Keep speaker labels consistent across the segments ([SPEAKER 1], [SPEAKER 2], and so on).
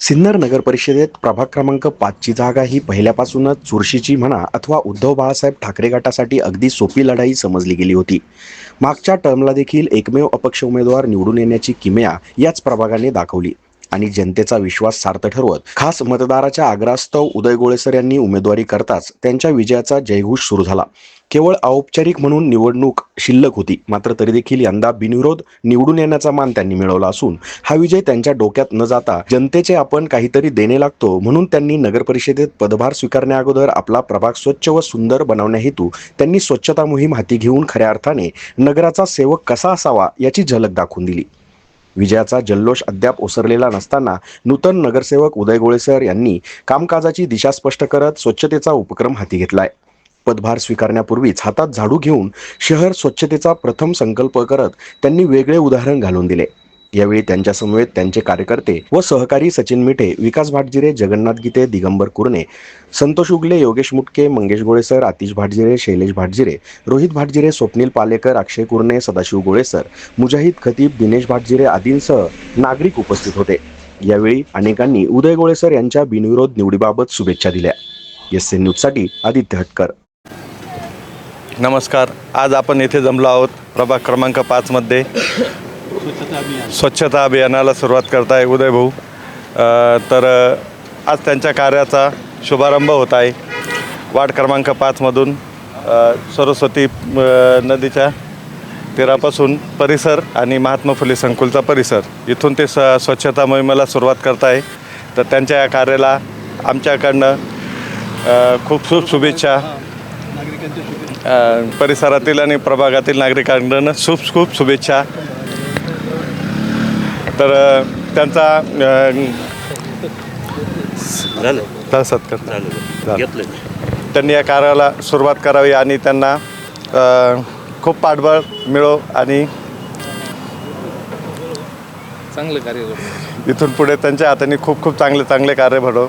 [SPEAKER 1] सिन्नर नगर परिषदेत प्रभाग क्रमांक पाचची जागा ही पहिल्यापासूनच चुरशीची म्हणा अथवा उद्धव बाळासाहेब ठाकरे गटासाठी अगदी सोपी लढाई समजली गेली होती. मागच्या टर्मला देखील एकमेव अपक्ष उमेदवार निवडून येण्याची किमया याच प्रभागाने दाखवली. आणि जनतेचा विश्वास सार्थ ठरवत खास मतदाराच्या आग्रहास्तव उदय गोळेसर यांनी उमेदवारी करताच त्यांच्या विजयाचा जयघोष सुरू झाला. केवळ औपचारिक म्हणून निवडणूक शिल्लक होती. मात्र तरी देखील यंदा बिनविरोध निवडून येण्याचा मान त्यांनी मिळवला असून हा विजय त्यांच्या डोक्यात न जाता जनतेचे आपण काहीतरी देणे लागतो म्हणून त्यांनी नगर परिषदेत पदभार स्वीकारण्याअगोदर आपला प्रभाग स्वच्छ व सुंदर बनवण्याहेतू त्यांनी स्वच्छता मोहीम हाती घेऊन खऱ्या अर्थाने नगराचा सेवक कसा असावा याची झलक दाखवून दिली. विजयाचा जल्लोष अद्याप ओसरलेला नसताना नूतन नगरसेवक उदय गोळेसर यांनी कामकाजाची दिशा स्पष्ट करत स्वच्छतेचा उपक्रम हाती घेतलाय. पदभार स्वीकारण्यापूर्वीच हातात झाडू घेऊन शहर स्वच्छतेचा प्रथम संकल्प करत त्यांनी वेगळे उदाहरण घालून दिले. यावेळी त्यांच्यासमवेत त्यांचे कार्यकर्ते व सहकारी सचिन मिठे विकास भाटजिरे जगन्नाथ गीते दिगंबर कुरणे संतोष उगले योगेश मुटके मंगेश गोळेसर आतिश भाटजिरे शैलेश भाटजिरे रोहित भाटजिरे स्वप्नील पालेकर अक्षय कुरणे सदाशिव गोळेसर मुजाहिद खतीब दिनेश भाटजिरे आदींसह नागरिक उपस्थित होते. यावेळी अनेकांनी उदय गोळेसर यांच्या बिनविरोध निवडीबाबत शुभेच्छा दिल्या. एस एन न्यूजसाठी आदित्य हटकर.
[SPEAKER 2] नमस्कार. आज आपण येथे जमलो आहोत प्रभाग क्रमांक पाचमध्ये स्वच्छता अभियानाला सुरुवात करत आहे उदय भाऊ. तर आज त्यांच्या कार्याचा शुभारंभ होत आहे. वार्ड क्रमांक पाचमधून सरस्वती नदीच्या तीरापासून परिसर आणि महात्मा फुले संकुलचा परिसर. इथून ते स स्वच्छता मोहिमेला सुरुवात करत आहे तर त्यांच्या या कार्याला आमच्याकडनं खूप खूप शुभेच्छा. परिसरातील आणि प्रभागातील नागरिकांकडून खूप खूप शुभेच्छा. तर त्यांचा सत्कार. त्यांनी या कार्याला सुरुवात करावी आणि त्यांना खूप पाठबळ मिळो आणि
[SPEAKER 3] चांगलं कार्य
[SPEAKER 2] इथून पुढे त्यांच्या हाताने खूप खूप चांगले चांगले कार्य घडो.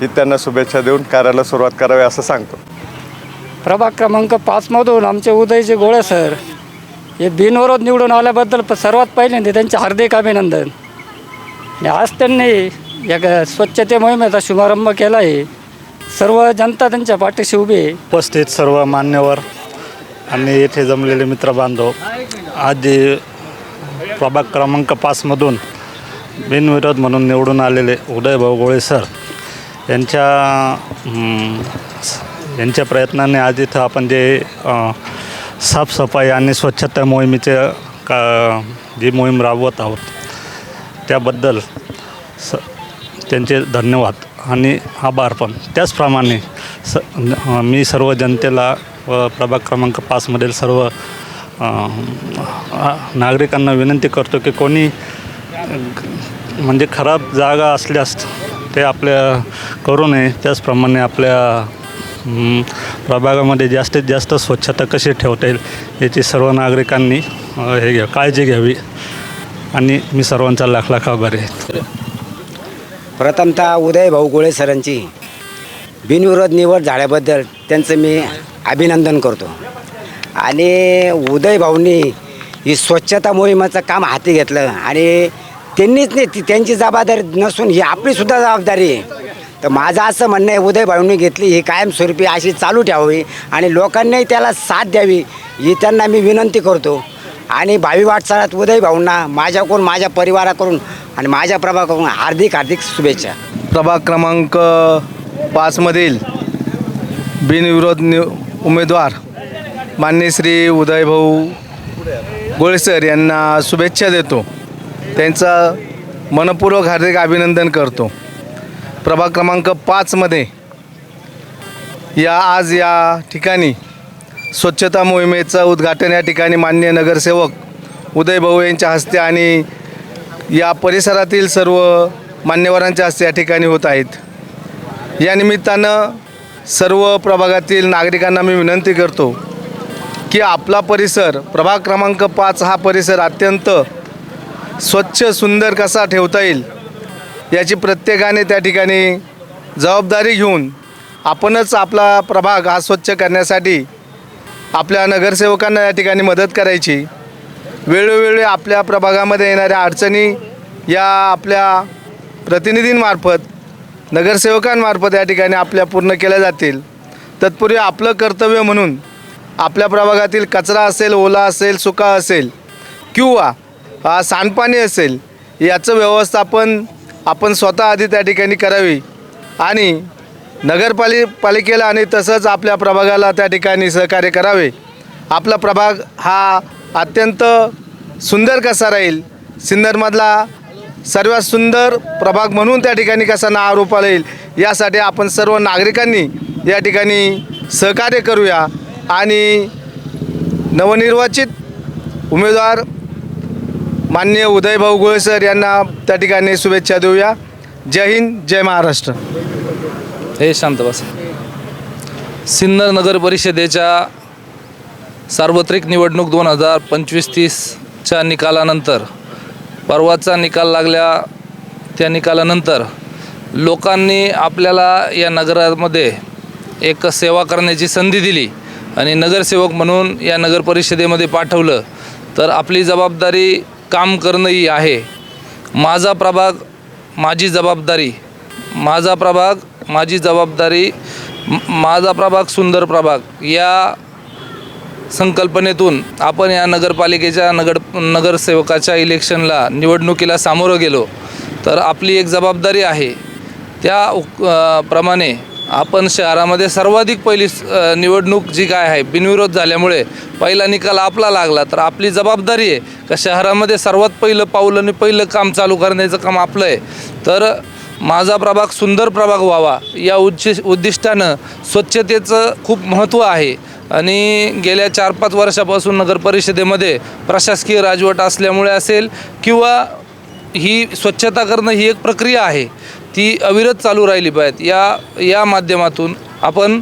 [SPEAKER 2] ही त्यांना शुभेच्छा देऊन कार्याला सुरुवात करावी असं सांगतो.
[SPEAKER 4] प्रभाग क्रमांक पाचमधून आमचे उदयचे गोळे सर हे बिनविरोध निवडून आल्याबद्दल प- सर्वात पहिल्यांदा त्यांचे हार्दिक अभिनंदन. आणि आज त्यांनी या ग- स्वच्छते मोहिमेचा शुभारंभ केला आहे सर्व जनता त्यांच्या पाठीशी उभी आहे.
[SPEAKER 5] उपस्थित सर्व मान्यवर आणि येथे जमलेले मित्रबांधव आज जे प्रभाग क्रमांक पाचमधून बिनविरोध म्हणून निवडून आलेले उदयभाऊ गोळे सर यांच्या स- यांच्या प्रयत्नाने आज इथं आपण जे साफसफाई आणि स्वच्छता मोहिमेचे का जी मोहीम राबवत आहोत त्याबद्दल स त्यांचे धन्यवाद आणि आभार पण. त्याचप्रमाणे स मी सर्व जनतेला व प्रभाग क्रमांक पाचमधील सर्व नागरिकांना विनंती करतो की कोणी म्हणजे खराब जागा असल्यास ते आपल्या करू नये. त्याचप्रमाणे आपल्या प्रभागामध्ये जास्तीत जास्त स्वच्छता कशी ठेवता येईल याची सर्व नागरिकांनी अ, हे घ्या काळजी घ्यावी. आणि मी सर्वांचा लाख लाख आभारी आहे.
[SPEAKER 6] प्रथमतः उदय भाऊ गोळे सरांची बिनविरोध निवड झाल्याबद्दल त्यांचं मी अभिनंदन करतो. आणि उदय भाऊंनी ही स्वच्छता मोहिमेचं काम हाती घेतलं आणि त्यांनीच नाही ती त्यांची जबाबदारी नसून ही आपलीसुद्धा जबाबदारी आहे. तर माझं असं म्हणणं आहे उदय भाऊंनी घेतली ही कायमस्वरूपी अशी चालू ठेवावी आणि लोकांनी त्याला साथ द्यावी ही त्यांना मी विनंती करतो. आणि भावी वाटचालात उदय भाऊंना माझ्याकडून माझ्या परिवाराकडून आणि माझ्या प्रभागाकडून हार्दिक हार्दिक शुभेच्छा.
[SPEAKER 7] प्रभाग क्रमांक पाचमधील बिनविरोध नि उमेदवार मान्य श्री उदयभाऊ गोळेसर यांना शुभेच्छा देतो. त्यांचं मनपूर्वक हार्दिक अभिनंदन करतो. प्रभाग क्रमांक पाचमध्ये या आज या ठिकाणी स्वच्छता मोहिमेचं उद्घाटन या ठिकाणी मान्य नगरसेवक उदयभाऊ यांच्या हस्ते आणि या परिसरातील सर्व मान्यवरांच्या हस्ते या ठिकाणी होत आहेत. या निमित्तानं सर्व प्रभागातील नागरिकांना मी विनंती करतो की आपला परिसर प्रभाग क्रमांक पाच हा परिसर अत्यंत स्वच्छ सुंदर कसा ठेवता येईल याची प्रत्येकाने त्या ठिकाणी जबाबदारी घेऊन आपणच आपला प्रभाग हा स्वच्छ करण्यासाठी आपल्या नगरसेवकांना या ठिकाणी मदत करायची. वेळोवेळी आपल्या प्रभागामध्ये येणाऱ्या अडचणी या आपल्या प्रतिनिधींमार्फत नगरसेवकांमार्फत या ठिकाणी आपल्या पूर्ण केल्या जातील. तत्पूर्वी आपलं कर्तव्य म्हणून आपल्या प्रभागातील कचरा असेल ओला असेल सुका असेल किंवा सांडपाणी असेल याचं व्यवस्थापन आपण स्वतः आधी त्या ठिकाणी करावी. आणि नगरपालि पालिकेला आणि तसंच आपल्या प्रभागाला त्या ठिकाणी सहकार्य करावे. आपला प्रभाग हा अत्यंत सुंदर कसा राहील? सिन्नरमधला सर्वात सुंदर प्रभाग म्हणून त्या ठिकाणी कसा ना आरोप येईल यासाठी आपण सर्व नागरिकांनी या ठिकाणी सहकार्य करूया. आणि नवनिर्वाचित उमेदवार माननीय उदयभाऊ गोळे सर यांना त्या ठिकाणी शुभेच्छा देऊया. जय हिंद जय महाराष्ट्र.
[SPEAKER 3] हे शांत बस. सिन्नर नगर परिषदेच्या सार्वत्रिक निवडणूक दोन हजार पंचवीस तीसच्या निकालानंतर परवाचा निकाल लागल्या त्या निकालानंतर लोकांनी आपल्याला या नगरामध्ये एक सेवा करण्याची संधी दिली आणि नगरसेवक म्हणून या नगर परिषदेमध्ये पाठवलं. तर आपली जबाबदारी काम करणंही आहे. माझा प्रभाग माझी जबाबदारी. माझा प्रभाग माझी जबाबदारी माझा प्रभाग सुंदर प्रभाग. या संकल्पनेतून आपण या नगरपालिकेच्या नगर नगरसेवकाच्या इलेक्शनला निवडणुकीला सामोरं गेलो. तर आपली एक जबाबदारी आहे. त्या प्रमाणे आपण शहरामध्ये सर्वाधिक पहिली निवडणूक जी काय आहे बिनविरोध झाल्यामुळे पहिला निकाल आपला लागला तर आपली जबाबदारी आहे का शहरामध्ये सर्वात पहिलं पाऊल आणि पहिलं काम चालू करण्याचं काम आपलं आहे? तर माझा प्रभाग सुंदर प्रभाग व्हावा या उच्च उद्दिष्टानं स्वच्छतेचं खूप महत्त्व आहे. आणि गेल्या चार पाच वर्षापासून नगर परिषदेमध्ये प्रशासकीय राजवट असल्यामुळे असेल किंवा ही स्वच्छता करणं ही एक प्रक्रिया आहे. ती अविरत चालू राहिली पाहिजे या या माध्यमातून आपण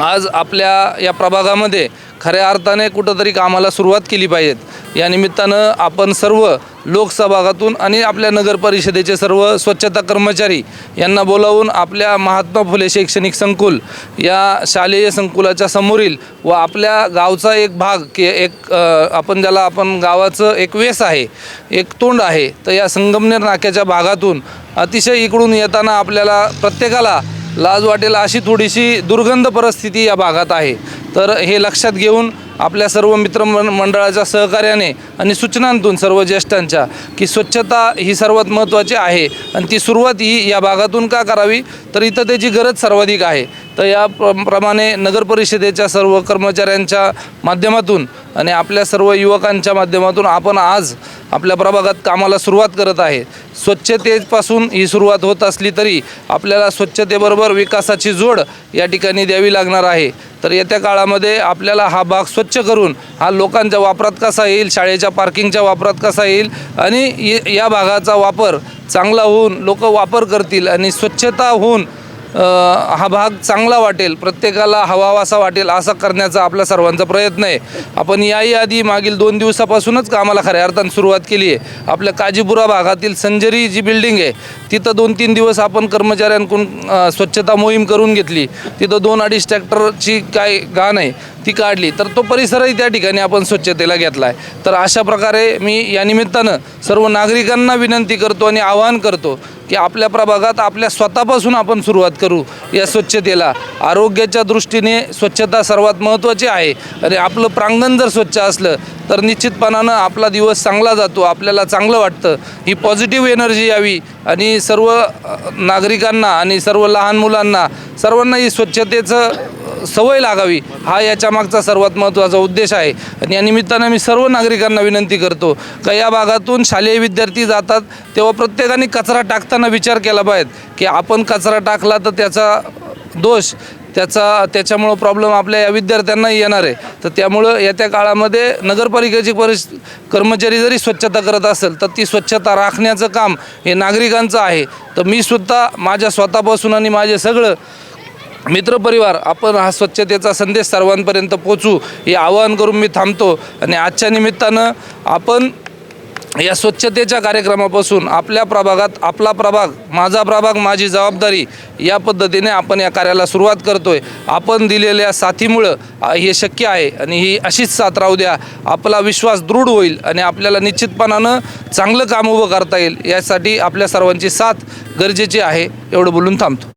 [SPEAKER 3] आज आपल्या या प्रभागामध्ये खऱ्या अर्थाने कुठंतरी कामाला सुरुवात केली पाहिजेत. या निमित्तानं आपण सर्व लोकसभागातून आणि आपल्या नगर परिषदेचे सर्व स्वच्छता कर्मचारी यांना बोलावून आपल्या महात्मा फुले शैक्षणिक संकुल या शालेय संकुलाच्या समोरील व आपल्या गावचा एक भाग की एक आपण ज्याला आपण गावाचं एक वेस आहे एक तोंड आहे तर या संगमनेर नाक्याच्या भागातून अतिशय इकडून येताना आपल्याला प्रत्येकाला लाज वाटेल अशी थोडीशी दुर्गंध परिस्थिती या भागात आहे. तर हे लक्षात घेऊन आपल्या सर्व मित्र मंडळाच्या सहकार्याने आणि सूचनांतून सर्व ज्येष्ठांच्या की स्वच्छता ही सर्वात महत्त्वाची आहे आणि ती सुरुवात ही या भागातून का करावी? तर इथं त्याची गरज सर्वाधिक आहे. तर या प्र प्रमाणे नगरपरिषदेच्या सर्व कर्मचाऱ्यांच्या माध्यमातून आणि आपल्या सर्व युवकांच्या माध्यमातून आपण आज आपल्या प्रभागात कामाला सुरुवात करत आहे. स्वच्छतेपासून ही सुरुवात होत असली तरी आपल्याला स्वच्छतेबरोबर विकासाची जोड या ठिकाणी द्यावी लागणार आहे. तर येत्या काळामध्ये आपल्याला हा भाग स्वच्छ करून हा लोकांच्या वापरात कसा येईल शाळेच्या पार्किंगच्या वापरात कसा येईल आणि या भागाचा वापर चांगला होऊन लोक वापर करतील आणि स्वच्छता होऊन हा भाग चांगला वाटेल प्रत्येकाला हवावासा वाटेल असा करण्याचा आपला सर्वांचा प्रयत्न आहे. आपण याही आधी मागील दोन दिवसापासूनच कामाला खऱ्या अर्थानं सुरुवात केली आहे. आपल्या काजीपुरा भागातील संजरी जी बिल्डिंग आहे तिथं दोन तीन दिवस आपण कर्मचाऱ्यांकडून स्वच्छता मोहीम करून घेतली. तिथं दोन अडीच ट्रॅक्टरची काय घाण आहे ती काढली. तर तो परिसरही त्या ठिकाणी आपण स्वच्छतेला घेतला आहे तर अशा प्रकारे मी या निमित्तानं सर्व नागरिकांना विनंती करतो आणि आवाहन करतो की आपल्या प्रभागात आपल्या स्वतःपासून आपण सुरुवात करू या स्वच्छतेला. आरोग्याच्या दृष्टीने स्वच्छता सर्वात महत्त्वाची आहे. आणि आपलं प्रांगण जर स्वच्छ असलं तर निश्चितपणानं आपला दिवस चांगला जातो आपल्याला चांगलं वाटतं. ही पॉझिटिव्ह एनर्जी यावी आणि सर्व नागरिकांना आणि सर्व लहान मुलांना सर्वांना ही स्वच्छतेचं सवय लागावी हा याच्या मागचा सर्वात महत्त्वाचा उद्देश आहे. आणि या निमित्तानं मी सर्व नागरिकांना विनंती करतो का या भागातून शालेय विद्यार्थी जातात तेव्हा प्रत्येकाने कचरा टाकताना विचार केला पाहिजे की आपण कचरा टाकला तर त्याचा दोष त्याचा त्याच्यामुळं प्रॉब्लेम आपल्या या विद्यार्थ्यांनाही येणार आहे. तर त्यामुळं येत्या काळामध्ये नगरपालिकेची परिस कर्मचारी जरी स्वच्छता करत असेल तर ती स्वच्छता राखण्याचं काम हे नागरिकांचं आहे. तर मी सुद्धा माझ्या स्वतःपासून आणि माझे सगळं मित्रपरिवार आपण हा स्वच्छतेचा संदेश सर्वांपर्यंत पोचू हे आवाहन करून मी थांबतो. आणि आजच्या निमित्तानं आपण या स्वच्छतेच्या कार्यक्रमापासून आपल्या प्रभागात आपला प्रभाग माझा प्रभाग माझी जबाबदारी या पद्धतीने आपण या कार्याला सुरुवात करतोय. आपण दिलेल्या साथीमुळं हे शक्य आहे आणि ही अशीच साथ राहू द्या. आपला विश्वास दृढ होईल आणि आपल्याला निश्चितपणानं चांगलं काम उभं करता येईल यासाठी आपल्या सर्वांची साथ गरजेची आहे एवढं बोलून थांबतो.